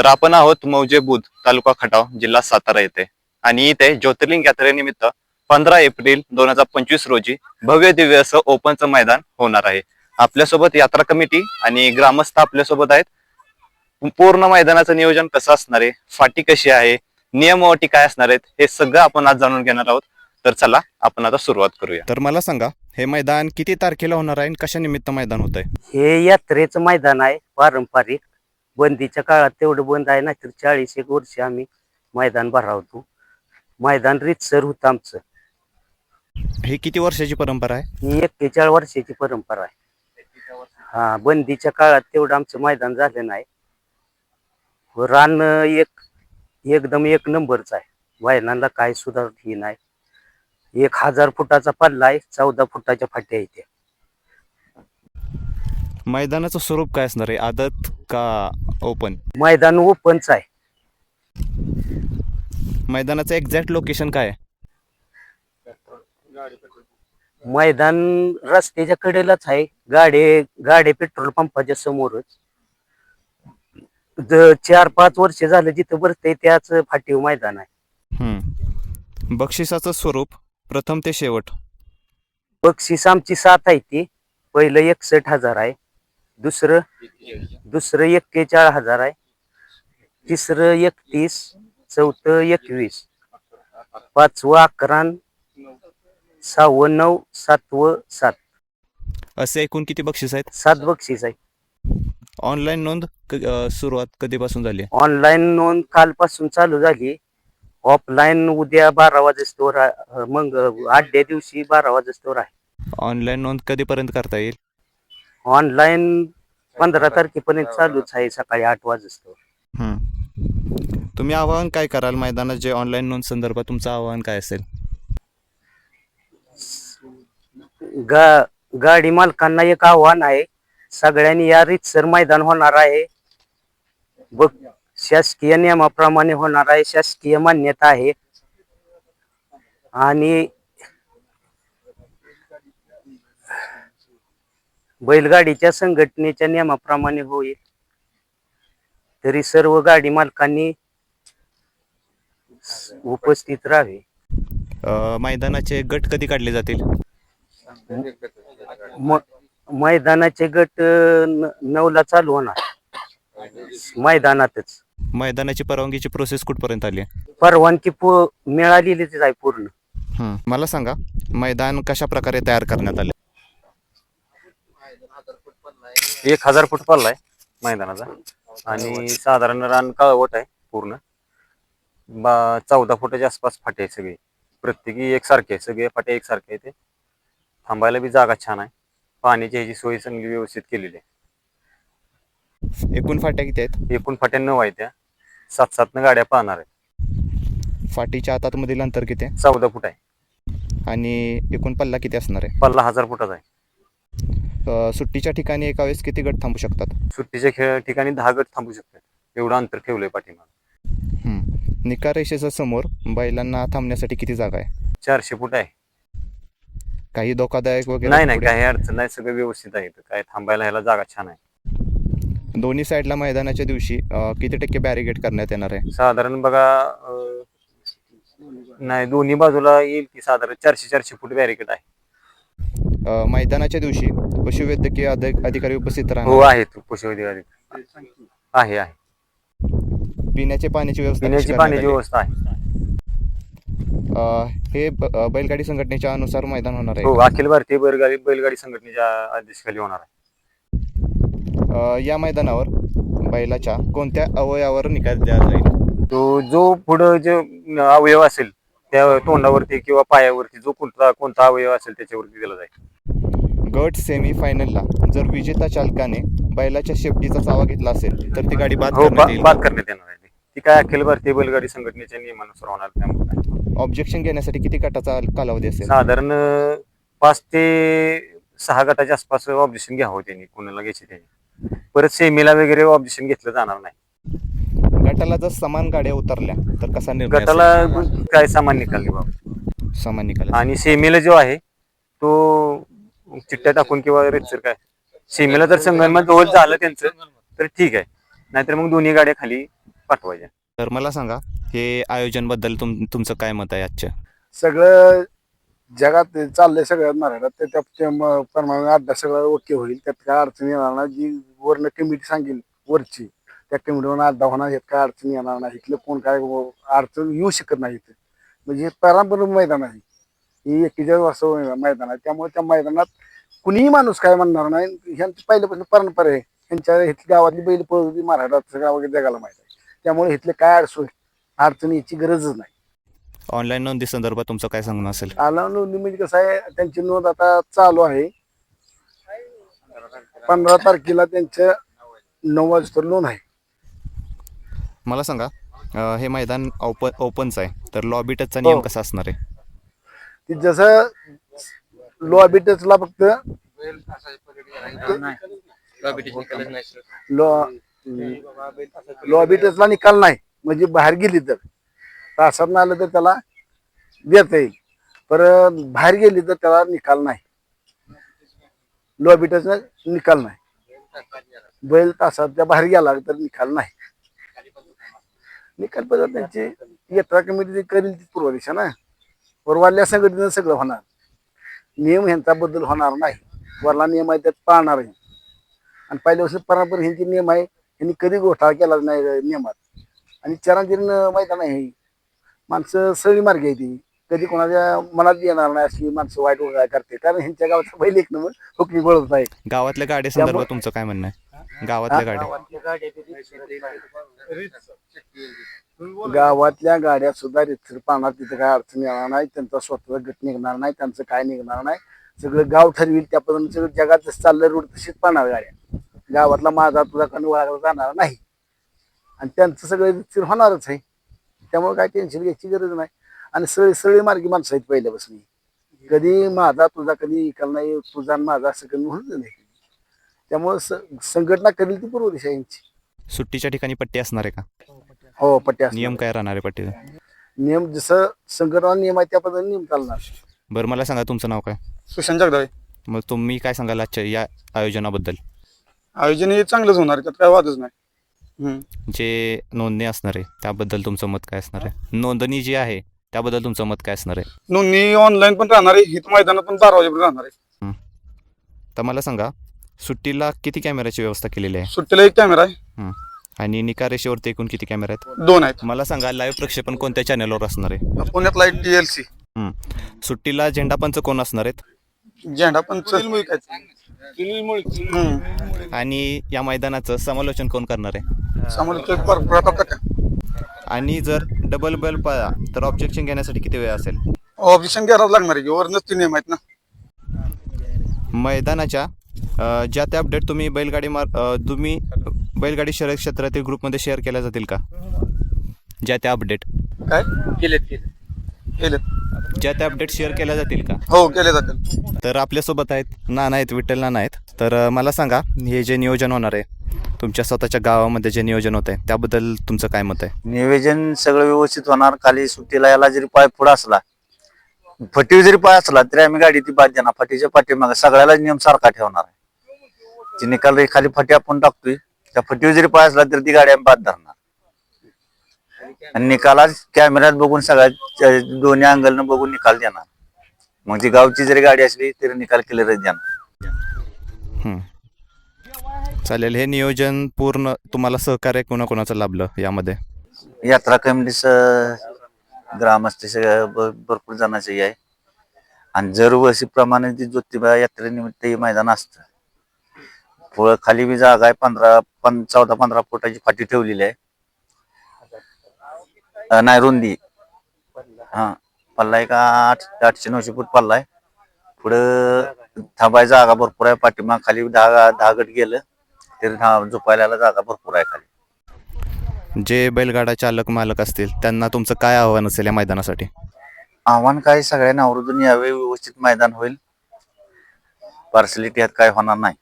तर आपण आहोत मौजे बुध तालुका खटाव जिल्हा सातारा येथे. आणि इथे ज्योतिर्लिंग यात्रेनिमित्त पंधरा एप्रिल दोन हजार पंचवीस रोजी भव्य दिव्य असं ओपनचं मैदान होणार आहे. आपल्यासोबत यात्रा कमिटी आणि ग्रामस्थ आपल्यासोबत आहेत. पूर्ण मैदानाचं नियोजन कसं असणार आहे? फाटी कशी आहे? नियम अटी काय असणार आहेत? हे सगळं आपण आज जाणून घेणार आहोत. तर चला आपण आता सुरुवात करूया. तर मला सांगा हे मैदान किती तारखेला होणार आहे आणि कशा निमित्त मैदान होत आहे हे यात्रेचं मैदान आहे पारंपरिक. बंदीच्या काळात तेवढं बंद आहे नाहीतर चाळीस एक वर्ष आम्ही मैदान भरावतो. मैदान रीतसर होतं आमचं. ही किती वर्षाची परंपरा आहे? ही एक्केचाळीस वर्षाची परंपरा आहे. हा बंदीच्या काळात तेवढं आमचं मैदान झालं नाही. व रान एक एकदम एक नंबरच आहे. बैलांना काय सुद्धा ही नाही. एक हजार फुटाचा पल्ला आहे चौदा फुटाच्या फाट्या येते मैदानाचं स्वरूप काय असणार आहे? आदत का ओपन मैदान ओपनच आहे. मैदानाचं एक्झॅक्ट लोकेशन काय आहे? मैदान रस्त्याच्या कडेलाच आहे. गाडी गाडी पेट्रोल पंपाच्या समोरच. चार पाच वर्ष झालं जिथं भरतंय त्याच फाटीव मैदान आहे. हम्म. बक्षिसाचं स्वरूप प्रथम ते शेवट. बक्षीस आमची सात आहे ती. पहिलं एकसठ हजार आहे. दुसरं दुसरं एक्केचाळीस हजार आहे. तिसरं एकतीस चौथं एकवीस पाचवं अकरा सहावं नऊ सातवं सात. असे एकूण किती बक्षीस आहेत? सात बक्षीस आहे. ऑनलाईन नोंद क- अं, सुरुवात कधीपासून झाली? आहे ऑनलाईन नोंद कालपासून चालू झाली. ऑफलाईन उद्या बारा वाजेस्तोवर आहे. मग आठल्या दिवशी बारा वाजेस्तोवर आहे. ऑनलाईन नोंद कधीपर्यंत करता येईल? ऑनलाईन पंधरा तारखेपर्यंत चालूच आहे सकाळी आठ हम्म. तुम्ही आवाहन काय कराल मैदानात? जे ऑनलाईन नोंद संदर्भात तुमचं आवाहन काय असेल? गा गाडी मालकांना एक आव्हान आहे. सगळ्यांनी या रीतसर मैदान होणार आहे. बघ शासकीय नियमाप्रमाणे होणार आहे शासकीय मान्यता आहे. आणि बैलगाडीच्या संघटनेच्या नियमाप्रमाणे होईल. तरी सर्व गाडी मालकांनी उपस्थित राहावे. अं, मैदानाचे गट कधी काढले जातील? म- मैदानाचे गट नऊ ला चालू होणार. मैदानातच. मैदानाची परवानगीची प्रोसेस कुठपर्यंत आली? आहे परवानगी पू- मिळालेलीच आहे पूर्ण. मला सांगा मैदान कशा प्रकारे तयार करण्यात आले? एक हजार फूट पल्ला आहे मैदानाचा. आणि साधारण रान काळवट आहे पूर्ण. बा चौदा फुटाच्या आसपास फाटे आहे सगळे. प्रत्येकी एकसारखे आहे सगळे फाटे एकसारखे आहे ते. थांबायला बी जागा छान आहे. पाण्याची ह्याची सोय चांगली व्यवस्थित केलेली आहे. एकूण फाट्या किती आहेत? एकूण फाट्या नऊ आहेत त्या. सात सातनं गाड्या पाहणार आहेत. फाटीच्या आतातमधील अंतर किती आहे? चौदा फूट आहे. आणि एकूण पल्ला किती असणार आहे? पल्ला हजार फुटाचा आहे. सुट्टीच्या ठिकाणी एका वेळेस किती गट थांबू शकतात? सुट्टीच्या खेळ ठिकाणी दहा गट थांबू शकतात. एवढं अंतर ठेवलंय पाठीमाग. हम्म. निकार रेषेच्या समोर बैलांना थांबण्यासाठी किती जागा आहे? चारशे फूट आहे. काही धोकादायक वगैरे नाही नाही पुढे- काही अडचण नाही. सगळं व्यवस्थित आहे इथं. काय थांबायला ह्याला जागा छान आहे. दोन्ही साईडला मैदानाच्या दिवशी अं, किती टक्के बॅरिगेट करण्यात येणार आहे? साधारण बघा अं, नाही दोन्ही बाजूला येईल की साधारण चारशे चारशे फूट बॅरिकेड आहे. अं, मैदानाच्या दिवशी पशुवैद्यकीय अधिक- अधिकारी उपस्थित हो राहणार आहे तो पशुवैद्यकारी आहे आहे. पिण्याच्या पाण्याची व्यवस्था कशी पिण्याची करण्यात पाण्याची आली? व्यवस्था आहे. अं, हे ब- अं, बैलगाडी संघटनेच्या अनुसार मैदान होणार हो आहे अखिल भारतीय बैलगाडी बैलगाडी संघटनेच्या आदेशाखाली होणार आहे. अं, या मैदानावर बैलाच्या कोणत्या अवयवावर निकाल द्यावा जाईल तो जो पुढं जो अवयव असेल त्या तोंडावरती किंवा पायावरती जो कोणता कोणता अवयव असेल त्याच्यावरती दिला जाईल. गट सेमी फायनलला जर विजेता चालकाने बैलाच्या शेपटीचा चावा घेतला असेल तर ती गाडी बाद हो करण्यात बा- येईल. बाद करण्यात येणार आहे. ती. ती काय अखिल भारतीय बैलगाडी संघटनेच्या नियमानुसार होणार त्यामुळे काय. ऑब्जेक्शन घेण्यासाठी किती गटाचा कालावधी असेल? साधारण अं, पाच ते सहा गटाच्या आसपास ऑब्जेक्शन घ्यावं त्यांनी. कोणाला घ्यायचे त्यांनी परत सेमीला वगैरे ऑब्जेक्शन घेतलं जाणार नाही. गटाला जर समान गाड्या उतरल्या तर कसा निर्णय गटाला? काय सामान निकाल बाबा. समान निकाल आणि सेमीला जो आहे तो चिठ्ठ्या टाकून किंवा रेतसर काय? सेमीला जर संगणमत जवळ झालं त्यांचं तर ठीक आहे. नाहीतर मग दोन्ही गाड्या खाली पाठवायच्या. तर मला सांगा हे आयोजनबद्दल तुम तुमचं काय मत आहे आजच्या सगळं जगात चाललंय सगळ्यात मराठ्यात तर त्या- त्या म- प्रमाणे अभ्यास सगळं ओके होईल. त्यात काय अडचण येणार नाही. जी वरनं कमिटी सांगेल वरची त्या कमिटीवर अड्डा होणार यात काय अडचण येणार नाही इथलं कोण काय अडचण येऊ शकत नाही इथं. म्हणजे हे पारंपरिक मैदान आहे. ही एकेचाळीस वर्ष मैदान आहे. त्यामुळे त्या मैदानात कुणीही माणूस काय म्हणणार नाही. ह्यांची पहिल्यापासून परंपरा आहे. ह्यांच्या इथली गावातली बैल पळवली महाराष्ट्रात सगळ्या वगैरे जगाला माहिती आहे. त्यामुळे इथले काय अडचण अडचण याची गरजच नाही. ऑनलाईन नोंदी संदर्भात तुमचं काय सांगणं असेल? आला नोंदणी म्हणजे कसं आहे त्यांची नोंद आता चालू आहे. पंधरा तारखेला त्यांचं नऊ वाजता नोंद आहे. मला सांगा अं, हे मैदान ओपन ओपनचं आहे तर लॉबी टचचा नियम हो. कसा असणार आहे? ती जसं लॉबी टचला फक्त लॉबी टचला निकाल नाही म्हणजे बाहेर गेली तर. तासात नाही आलं तर त्याला देता येईल. पर बाहेर गेली तर त्याला निकाल नाही. लॉबी टचला निकाल नाही. बैल तासाच्या बाहेर गेला तर निकाल नाही. निकाल पद्धत त्यांची. यात्रा कमिटी जी करेल ती पूर्व दिशा ना. वरवाल्या संघटनेचं सगळं होणार. नियम ह्यांचा बदल होणार नाही. वरला नियम आहे त्यात पाळणार आहे. आणि पहिल्यापासून परंपरा ह्यांची नियम आहे यांनी कधी घोटाळा केला नाही नियमात. आणि चरणजीर्ण मैदान आहे. हे. माणसं सगळी मार्गी आहे ती. कधी कोणाच्या मनात येणार नाही अशी माणसं वाईट वगैरे करते. कारण ह्यांच्या गावाचा बैल एक नंबर हुकमी बळवत आहे. गावातल्या गाड्या संदर्भात तुमचं काय म्हणणं आहे? गावातल्या गाड्या. गावातल्या गाड्या सुद्धा रितसर पाहणार तिथे काय अडचण येणार नाही त्यांचा स्वतःचा गट निघणार नाही त्यांचं काय निघणार नाही. सगळं गाव ठरविल त्या पद्धतीने सगळं जगात जसं चाललं रोड तशीच पाहणार गाड्या. गावातला माझा तुझा कण जाणार नाही. आणि त्यांचं सगळं रितसर होणारच आहे. त्यामुळे काय टेन्शन घ्यायची गरज नाही. आणि सगळी सगळी मार्गी माणसं आहेत पहिल्यापासून. कधी माझा तुझा कधी इकाल नाही तुझा आणि माझा असं कधी म्हणून नाही. त्यामुळे संघटना करेल ती पूर्व दिशा यांची. सुट्टीच्या ठिकाणी पट्टी असणार आहे का? हो पट्ट्या असणार. नियम काय राहणार आहे पट्टीचा? नियम जसं संघटना नियम आहे त्या पद्धतीने नियम चालणार. बरं मला सांगा तुमचं नाव काय? सुशांत जगदाळे. मग तुम्ही काय सांगाल आजच्या या आयोजनाबद्दल? आयोजन हे चांगलंच होणार आहे, त्यात काय वादच नाही. हम्म. जे नोंदणी असणार आहे त्याबद्दल तुमचं मत काय असणार आहे? नोंदणी जी आहे त्याबद्दल तुमचं मत काय असणार आहे? नोंदणी ऑनलाईन पण राहणार आहे हित मैदानात पण बारा वाजेपर्यंत राहणार आहे. तर मला सांगा सुट्टीला किती कॅमेऱ्याची व्यवस्था केलेली आहे? सुट्टीला एक कॅमेरा आहे. आणि निका रेषेवरती एकूण किती कॅमेरा आहेत? दोन आहेत. मला सांगा लाईव्ह प्रक्षेपण कोणत्या चॅनलवर असणार आहे? पुण्यातला एक टी एल सी सुट्टीला झेंडापंच कोण असणार आहेत? झेंडा पण. आणि या मैदानाचं समालोचन कोण करणार आहे? समालोचक पर- प्रताप काका आणि जर डबल बेल पाळा तर ऑब्जेक्शन घेण्यासाठी किती वेळ असेल? ऑब्जेक्शन घ्यायलाच लागणार आहे. की वरनच ते नियम आहेत ना. मैदानाच्या अ, ज्या त्या अपडेट तुम्ही बैलगाडी मार अ, तुम्ही बैलगाडी शर्यत क्षेत्रातील ग्रुपमध्ये शेअर केल्या जातील का? ज्या त्या अपडेट काय? केलेत केले केलेत. ज्या त्या अपडेट शेअर केल्या जातील का? हो केले जातील. तर आपल्यासोबत आहेत नाना आहेत विठ्ठल नाना आहेत. तर अ, मला सांगा हे जे नियोजन होणार आहे तुमच्या स्वतःच्या गावामध्ये जे नियोजन होत आहे त्याबद्दल तुमचं काय मत आहे? नियोजन सगळं व्यवस्थित होणार. खाली सुट्टीला याला जरी पाय पुढे असला फटीव जरी पाय असला तरी आम्ही गाडी ती बाद देणार फटीच्या पाठीमागे सगळ्याला नियम सारखा ठेवणार आहे. ती निकाल खाली फटी आपण टाकतोय त्या फटीव जरी पाय असला तरी ती गाडी आम्ही बाद धरणार. आणि निकाला कॅमेऱ्यात बघून सगळ्या दोन्ही अँगलनं बघून निकाल देणार. मग ती गावची जरी गाडी असली तरी निकाल क्लिअरच देणार. चालेल हे नियोजन पूर्ण तुम्हाला सहकार्य कोणाकोणाचं लाभलं यामध्ये? यात्रा कमिटीच ग्रामस्थ भरपूर जणांचे आहे. आणि दरवर्षीप्रमाणे ती ज्योतिबा यात्रेनिमित्त हे मैदान असतं पुढं खाली बी जागा आहे पंधरा पं चौदा पंधरा फुटाची फाटी ठेवलेली आहे. अं, नाही रुंदी. हा पल्ला आहे का आठ आठशे नऊशे फूट पल्ला आहे. पुढं थांबाय जागा भरपूर आहे पाठीमाग खाली दहा दहा गट गेलं तरी झोपायला जागा भरपूर आहे खाली. जे बैलगाडा चालक मालक असतील त्यांना तुमचं काय आव्हान असेल या मैदानासाठी? आव्हान काय सगळ्यांना आवर्जून यावे व्यवस्थित मैदान होईल. पार्सलिटी काय होणार नाही.